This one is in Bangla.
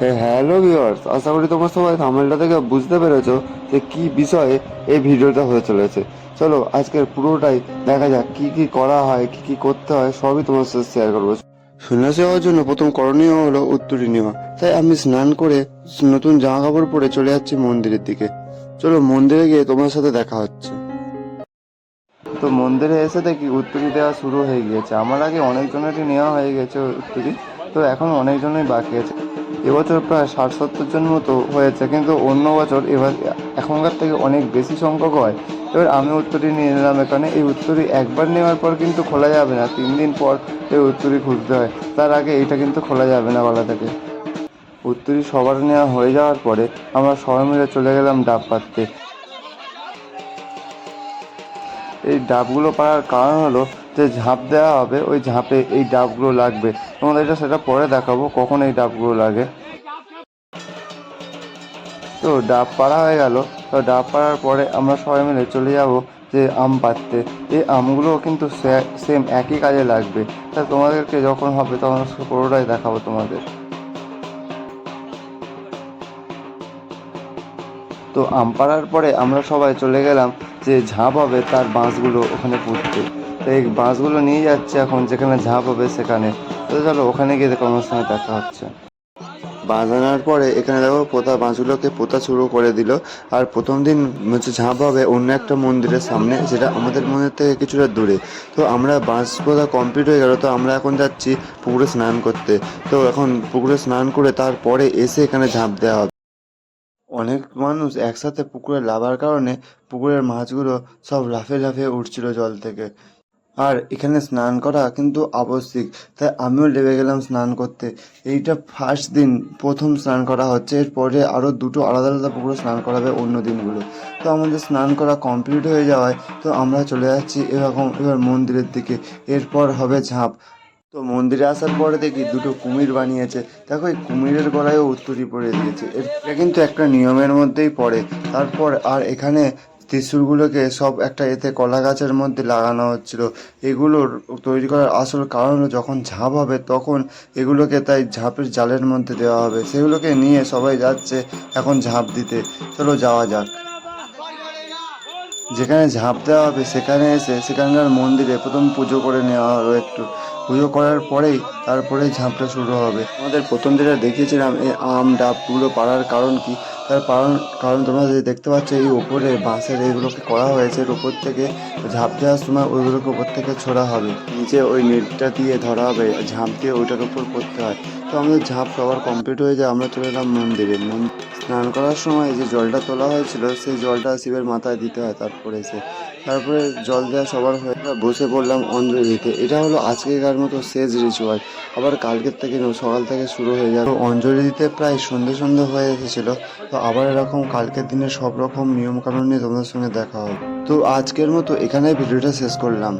হ্যালো ভিউয়ার্স আশা করি তোমরা সবাই থামেলটা থেকে বুঝতে পেরেছ যে কি বিষয়ে এই ভিডিওটা হয়ে চলেছে। চলো, আজকের পুরোটাই দেখা যাক কি কি করা হয়, কি কি করতে হয়, সবই তোমার সাথে শেয়ার করব। সন্ন্যাসী হওয়ার জন্য প্রথম করণীয় হলো উত্তরী নেওয়া। তাই আমি স্নান করে নতুন জামা কাপড় পরে চলে যাচ্ছি মন্দিরের দিকে। চলো, মন্দিরে গিয়ে তোমার সাথে দেখা হচ্ছে। তো মন্দিরে এসে দেখি উত্তরী দেওয়া শুরু হয়ে গিয়েছে। আমার আগে অনেকজনেরই নেওয়া হয়ে গেছে উত্তরী, তো এখন অনেকজনই বাকি আছে। এবছর প্রায় ষাট সত্তর জন মতো হয়েছে, কিন্তু অন্য বছর এবার এখনকার থেকে অনেক বেশি সংখ্যক হয়। এবার আমি উত্তরী নিয়ে নিলাম এখানে। এই উত্তরী একবার নেওয়ার পর কিন্তু খোলা যাবে না। তিন দিন পর এই উত্তরী খুলতে হয়। তার আগে এটা কিন্তু খোলা যাবে না গলা থেকে। উত্তরী সবার নেওয়া হয়ে যাওয়ার পরে আমরা সবাই মিলে চলে গেলাম ডাব পাততে এই ডাবগুলো পাওয়ার কারণ হলো যে ঝাঁপ দেওয়া হবে, ওই ঝাঁপে এই ডাবগুলো লাগবে। তোমাদের এটা সেটা পরে দেখাবো কখন এই ডাবগুলো লাগে। তো ডাব পাড়া হয়ে গেল। তো ডাব পাড়ার পরে আমরা সবাই মিলে চলে যাব যে আম পাড়তে। এই আমগুলো কিন্তু সেম একই কাজে লাগবে। তা তোমাদেরকে যখন হবে তখন পুরোটাই দেখাবো তোমাদের। তো আম পাড়ার পরে আমরা সবাই চলে গেলাম যে ঝাঁপ হবে তার বাঁশগুলো ওখানে পুঁততে। তো এই বাঁশগুলো নিয়ে যাচ্ছে এখন, যেখানে ঝাঁপ হবে সেখানে। তো চলো, ওখানে গিয়ে দেখো, আমার সঙ্গে দেখা হচ্ছে। বাঁশ আনার পরে এখানে দেখো, পোতা বাঁশগুলোকে পোতা শুরু করে দিল। আর প্রথম দিন হচ্ছে ঝাঁপ হবে অন্য একটা মন্দিরের সামনে, যেটা আমাদের মন্দির থেকে কিছুটা দূরে। তো আমরা বাঁশ পোতা কমপ্লিট হয়ে গেল, তো আমরা এখন যাচ্ছি পুকুরে স্নান করতে। তো এখন পুকুরে স্নান করে তারপরে এসে এখানে ঝাঁপ দেওয়া হবে। অনেক মানুষ একসাথে পুকুরে লাভার কারণে পুকুরের মাছগুলো সব লাফে লাফে উঠছিল জল থেকে। আর এখানে স্নান করা কিন্তু আবশ্যিক। তাই আমিও লেগে গেলাম স্নান করতে। এইটা ফার্স্ট দিন, প্রথম স্নান করা হচ্ছে। এরপরে আরও দুটো আলাদা আলাদা পুকুরে স্নান করাবে অন্য দিনগুলো। তো আমাদের স্নান করা কমপ্লিট হয়ে যাওয়ায়, তো আমরা চলে যাচ্ছি এরকম এবার মন্দিরের দিকে। এরপর হবে ঝাঁপ। তো মন্দিরে আসার পরে দেখি দুটো কুমির বানিয়েছে। দেখো, এই কুমিরের গলায়ও উত্তরী পরে দিয়েছে এটা কিন্তু একটা নিয়মের মধ্যেই পড়ে। তারপর আর এখানে ত্রিশূলগুলোকে সব একটা এতে কলা গাছের মধ্যে লাগানো হচ্ছিল। এগুলোর তৈরি করার আসল কারণ হলো যখন ঝাঁপ হবে তখন এগুলোকে তাই ঝাঁপের জালের মধ্যে দেওয়া হবে। সেগুলোকে নিয়ে সবাই যাচ্ছে এখন ঝাঁপ দিতে। চলো যাওয়া যাক। যেখানে ঝাঁপ দেওয়া হবে সেখানে এসে সেখানকার মন্দিরে প্রথম পুজো করে নেওয়া হলো একটু। পুজো করার পরেই তারপরেই ঝাঁপটা শুরু হবে। আমাদের প্রথম যেটা দেখিয়েছিলাম, এই আম ডাবগুলো পাড়ার কারণ কি? তার কারণ কারণ তোমরা যে দেখতে পাচ্ছ, এই ওপরে বাঁশের এইগুলোকে করা হয়েছে, এর উপর থেকে ঝাঁপ দেওয়ার সময় ওইগুলোকে উপর থেকে ছোড়া হবে। নিচে ওই নেটটা দিয়ে ধরা হবে, ঝাঁপ দিয়ে ওইটার উপর করতে হয়। তো আমাদের ঝাঁপ সবার কমপ্লিট হয়ে যায়, আমরা চলে এলাম মন্দিরে। মন- স্নান করার সময় যে জলটা তোলা হয়েছিল, সেই জলটা শিবের মাথায় দিতে হয় তারপরে এসে। তারপরে জল দেওয়া সবার হয়ে বসে পড়লাম অঞ্জলি দিতে এটা হলো আজকেকার মতো শেষ রিচুয়াল আবার কালকের থেকে, সকাল থেকে শুরু হয়ে যাবে। অঞ্জলি দিতে প্রায় সন্ধে সন্ধে হয়ে এসেছিল। তো আবার এরকম কালকের দিনে সব রকম নিয়ম কানুন নিয়ে তোমাদের সঙ্গে দেখা হবে। তো আজকের মতো এখানে ভিডিওটা শেষ করলাম।